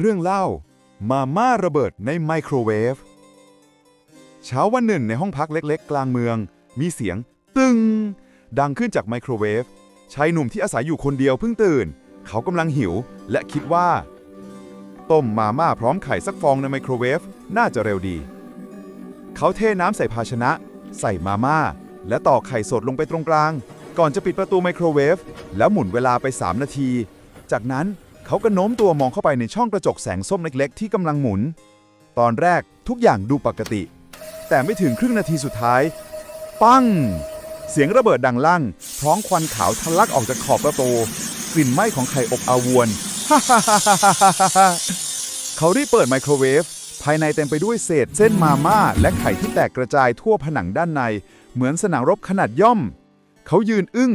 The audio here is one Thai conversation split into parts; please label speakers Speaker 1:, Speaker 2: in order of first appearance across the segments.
Speaker 1: เรื่องเล่า มาม่าระเบิดในไมโครเวฟ เช้าวันหนึ่งในห้องพักเล็กๆ กลางเมือง มีเสียง ตึง ดังขึ้นจากไมโครเวฟ ชายหนุ่มที่อาศัยอยู่คนเดียวเพิ่งตื่น เขากำลังหิว และคิดว่า ต้มมาม่าพร้อมไข่สักฟองในไมโครเวฟ น่าจะเร็วดี เขาเทน้ำใส่ภาชนะ ใส่มาม่า และต่อกไข่สดลงไปตรงกลาง ก่อนจะปิดประตูไมโครเวฟ แล้วหมุนเวลาไป 3 นาที จากนั้น เขาก็โน้มตัวมองเข้าไปในช่องกระจกแสงส้มเล็ก ๆ ที่กำลังหมุน ตอนแรกทุกอย่างดูปกติ แต่ไม่ถึงครึ่งนาทีสุดท้าย ปัง เสียงระเบิดดังลั่นพร้องควันขาวทะลักออกจากขอบประตูกลิ่นไหม้ของไข่อบอาวนเขารีบเปิดไมโครเวฟภายในเต็มไปด้วยเศษเส้นมาม่าและไข่ที่แตกกระจายทั่วผนังด้านใน เหมือนสนามรบขนาดย่อม เขายืนอึ้ง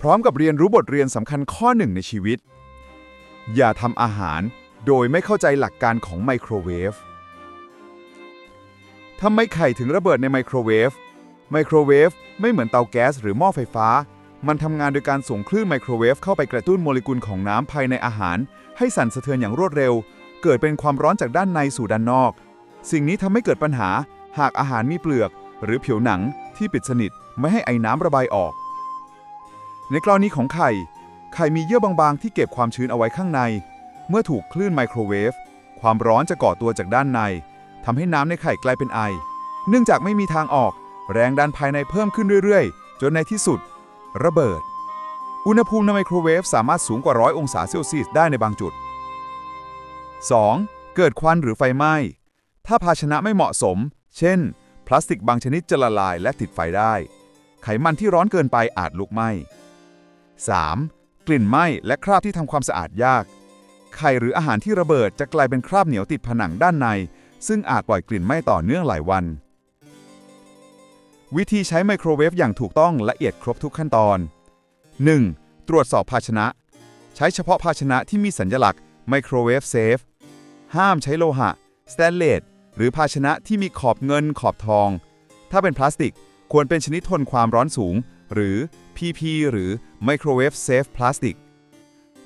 Speaker 1: พร้อมกับเรียนรู้บทเรียนสำคัญข้อหนึ่งในชีวิต อย่าทำอาหารโดยไม่เข้าใจหลักการของไมโครเวฟทำไมไข่ถึงระเบิดในไมโครเวฟ ไมโครเวฟไม่เหมือนเตาแก๊สหรือหม้อไฟฟ้า มันทำงานโดยการส่งคลื่นไมโครเวฟเข้าไปกระตุ้นโมเลกุลของน้ำภายในอาหาร ให้สั่นสะเทือนอย่างรวดเร็ว เกิดเป็นความร้อนจากด้านในสู่ด้านนอก สิ่งนี้ทำให้เกิดปัญหา หากอาหารมีเปลือก หรือผิวหนังที่ปิดสนิทไม่ให้ไอ้น้ำระบายออก ในกรณีของไข่ ไข่มีเยื่อบางๆ ที่เก็บความชื้นเอาไว้ข้างใน เมื่อถูกคลื่นไมโครเวฟ ความร้อนจะก่อตัวจากด้านในทำให้น้ำในไข่กลายเป็นไอ เนื่องจากไม่มีทางออก แรงดันภายในเพิ่มขึ้นเรื่อยๆ จนในที่สุด ระเบิด อุณหภูมิในไมโครเวฟสามารถสูงกว่าร้อยองศาเซลเซียสได้ในบางจุด 2. เกิดควันหรือไฟไหม้ ถ้าภาชนะไม่เหมาะสม เช่น พลาสติกบางชนิดจะละลายและติดไฟได้ ไขมันที่ร้อนเกินไปอาจลุกไหม้ 3. กลิ่นไหม้และคราบที่ทำความสะอาดยาก ไข่หรืออาหารที่ระเบิดจะกลายเป็นคราบเหนียวติดผนังด้านใน ซึ่งอาจปล่อยกลิ่นไหม้ต่อเนื่องหลายวัน วิธีใช้ไมโครเวฟอย่างถูกต้องละเอียดครบทุกขั้นตอน 1. ตรวจสอบภาชนะ ใช้เฉพาะภาชนะที่มีสัญลักษณ์ไมโครเวฟเซฟห้ามใช้โลหะสแตนเลสหรือภาชนะที่มีขอบเงินขอบทอง ถ้าเป็นพลาสติกควรเป็นชนิดทนความร้อนสูง หรือ PP หรือ Microwave Safe Plastic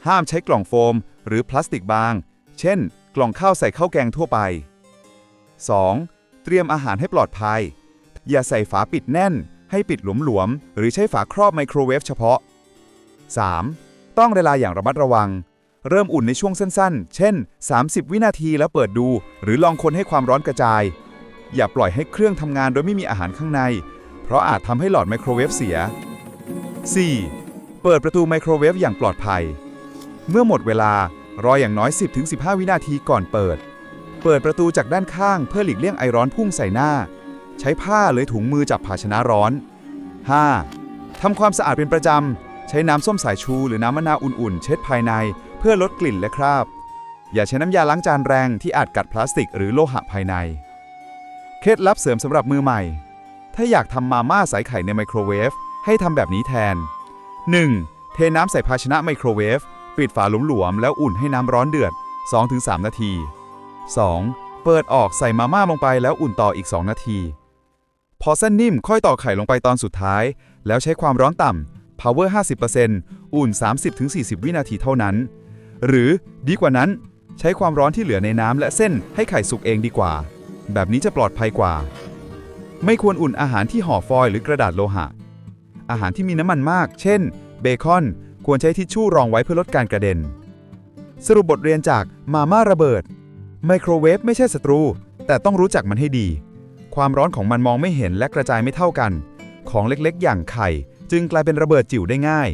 Speaker 1: ห้ามใช้กล่องโฟม หรือพลาสติกบาง เช่น กล่องข้าวใส่ข้าวแกงทั่วไป 2. เตรียมอาหารให้ปลอดภัย อย่าใส่ฝาปิดแน่น ให้ปิดหลวมๆ หรือใช้ฝาครอบไมโครเวฟเฉพาะ 3. ต้องเวลาอย่างระมัดระวัง เริ่มอุ่นในช่วงสั้นๆ เช่น 30 วินาทีแล้วเปิดดู หรือลองคนให้ความร้อนกระจาย อย่าปล่อยให้เครื่องทำงานโดยไม่มีอาหารข้างใน เพราะอาจทำให้หลอดไมโครเวฟเสีย 4. เปิดประตูไมโครเวฟอย่างปลอดภัย เมื่อหมดเวลารออย่างน้อย 10-15 วินาทีก่อนเปิด เปิดประตูจากด้านข้างเพื่อหลีกเลี่ยงไอร้อนพุ่งใส่หน้า ใช้ผ้าหรือถุงมือจับภาชนะร้อน 5. ทำความสะอาดเป็นประจำ ใช้น้ำส้มสายชูหรือน้ำมะนาวอุ่นๆ เช็ดภายใน เพื่อลดกลิ่นและคราบ อย่าใช้น้ำยาล้างจานแรงที่อาจกัดพลาสติกหรือโลหะภายใน เคล็ดลับเสริมสำหรับมือใหม่ ถ้าอยากทำมาม่าใส่ไข่ในไมโครเวฟให้ทำแบบนี้แทน 1. เทน้ำใส่ภาชนะไมโครเวฟปิดฝาหลวมๆแล้วอุ่นให้น้ำร้อนเดือด 2-3 นาที 2. เปิดออกใส่มาม่าลงไปแล้วอุ่นต่ออีก 2 นาที พอเส้นนิ่มค่อยต่อไข่ลงไปตอนสุดท้าย แล้วใช้ความร้อนต่ำ power 50%อุ่น 30-40 วินาทีเท่านั้น หรือดีกว่านั้น ใช้ความร้อนที่เหลือในน้ำและเส้นให้ไข่สุกเองดีกว่า แบบนี้จะปลอดภัยกว่า ไม่ควรอุ่นอาหารที่ห่อฟอยล์หรือกระดาษโลหะ อาหารที่มีน้ำมันมาก เช่น เบคอน ควรใช้ทิชชู่รองไว้เพื่อลดการกระเด็น สรุปบทเรียนจากมาม่าระเบิด ไมโครเวฟไม่ใช่ศัตรู แต่ต้องรู้จักมันให้ดี ความร้อนของมันมองไม่เห็นและกระจายไม่เท่ากัน ของเล็กๆ อย่างไข่ จึงกลายเป็นระเบิดจิ๋วได้ง่าย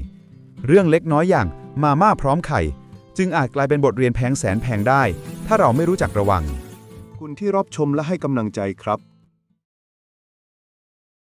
Speaker 1: เรื่องเล็กน้อยอย่างมาม่าพร้อมไข่ จึงอาจกลายเป็นบทเรียนแพงแสนแพงได้ ถ้าเราไม่รู้จักระวัง
Speaker 2: คุณที่รับชมและให้กำลังใจครับ